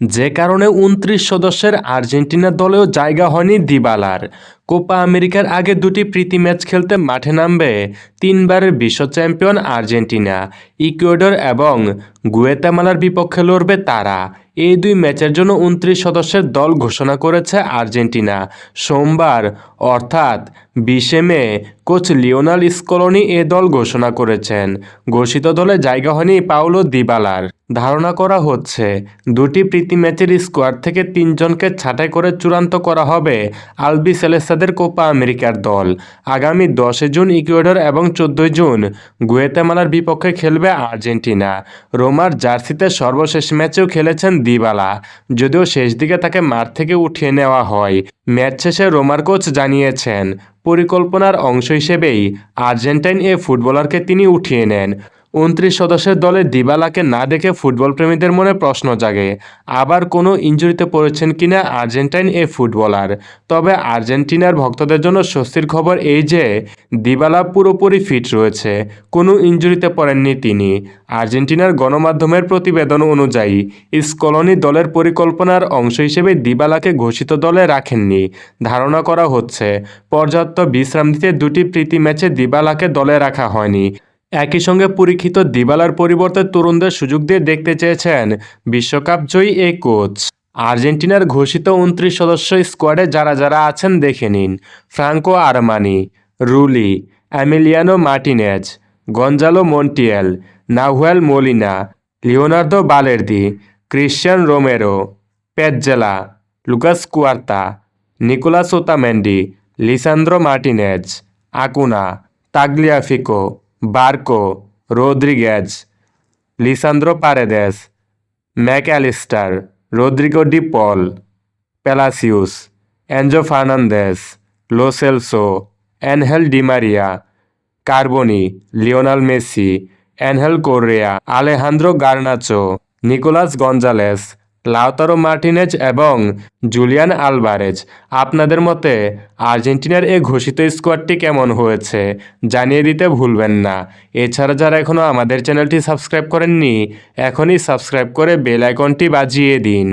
যে কারণে উনত্রিশ সদস্যের আর্জেন্টিনা দলেও জায়গা হয়নি দিবালার। কোপা আমেরিকার আগে দুটি প্রীতি ম্যাচ খেলতে মাঠে নামবে তিনবারের বিশ্ব চ্যাম্পিয়ন আর্জেন্টিনা। ইকুয়েডর এবং গুয়েতামালার বিপক্ষে লড়বে তারা। এই দুই ম্যাচের জন্য উনত্রিশ সদস্যের দল ঘোষণা করেছে আর্জেন্টিনা। সোমবার, অর্থাৎ বিশে মে, কোচ লিওনাল স্কলনি এ দল ঘোষণা করেছেন। ঘোষিত দলে জায়গা হয়নি পাউলো দিবালার। ধারণা করা হচ্ছে, দুটি প্রীতি ম্যাচের স্কোয়াড থেকে তিনজনকে ছাঁটাই করে চূড়ান্ত করা হবে আলবি সেলেসাদের কোপা আমেরিকার দল। আগামী দশে জুন ইকুয়েডর এবং চোদ্দোই জুন গুয়েতেমালার বিপক্ষে খেলবে আর্জেন্টিনা। রোমার জার্সিতে সর্বশেষ ম্যাচেও খেলেছেন দিবালা, যদিও শেষ দিকে তাকে মাঠ থেকে উঠিয়ে নেওয়া হয়। ম্যাচ শেষে রোমার কোচ জানিয়েছেন, পরিকল্পনার অংশ হিসেবেই আর্জেন্টাইন এ ফুটবলারকে তিনি উঠিয়ে নেন। উনত্রিশ সদস্যের দলে দিবালাকে না দেখে ফুটবল প্রেমীদের মনে প্রশ্ন জাগে। আবার কোনো ইঞ্জুরিতে পড়েছেন কিনা আর্জেন্টাইন এ ফুটবলার। তবে আর্জেন্টিনার ভক্তদের জন্য স্বস্তির খবর এই যে, দিবালা পুরোপুরি ফিট রয়েছে, কোনো ইঞ্জুরিতে পড়েননি তিনি। আর্জেন্টিনার গণমাধ্যমের প্রতিবেদন অনুযায়ী স্কলনি দলের পরিকল্পনার অংশ হিসেবে দিবালাকে ঘোষিত দলে রাখেননি। ধারণা করা হচ্ছে, পর্যাপ্ত বিশ্রাম দিতে দুটি প্রীতি ম্যাচে দিবালাকে দলে রাখা হয়নি। একই সঙ্গে পরীক্ষিত দিবালার পরিবর্তে তরুণদের সুযোগ দিয়ে দেখতে চেয়েছেন বিশ্বকাপ জয়ী এই কোচ। আর্জেন্টিনার ঘোষিত উনত্রিশ সদস্য স্কোয়াডে যারা যারা আছেন দেখে নিন। Franco Armani, Rulli Emiliano Martinez, Gonzalo Montiel, Nahuel Molina, Leonardo Balerdi, Cristian Romero, Pezzella, Lucas Quarta, Nicolas Otamendi, Lisandro Martinez, Acuna, Tagliafico Barco, Rodriguez, Lisandro Paredes, MacAllister, Rodrigo De Paul, Palacios Enzo Fernandez, Lo Celso Angel Di Maria Carboni, Lionel Messi Angel Correa, Alejandro Garnacho, Nicolas Gonzalez Lautaro Martinez এবং Julian Alvarez. আপনাদের মতে, আর্জেন্টিনার এই ঘোষিত স্কোয়াডটি কেমন হয়েছে, জানিয়ে দিতে ভুলবেন না। এছাড়া যারা এখনও আমাদের চ্যানেলটি সাবস্ক্রাইব করেননি, এখনই সাবস্ক্রাইব করে বেল আইকনটি বাজিয়ে দিন।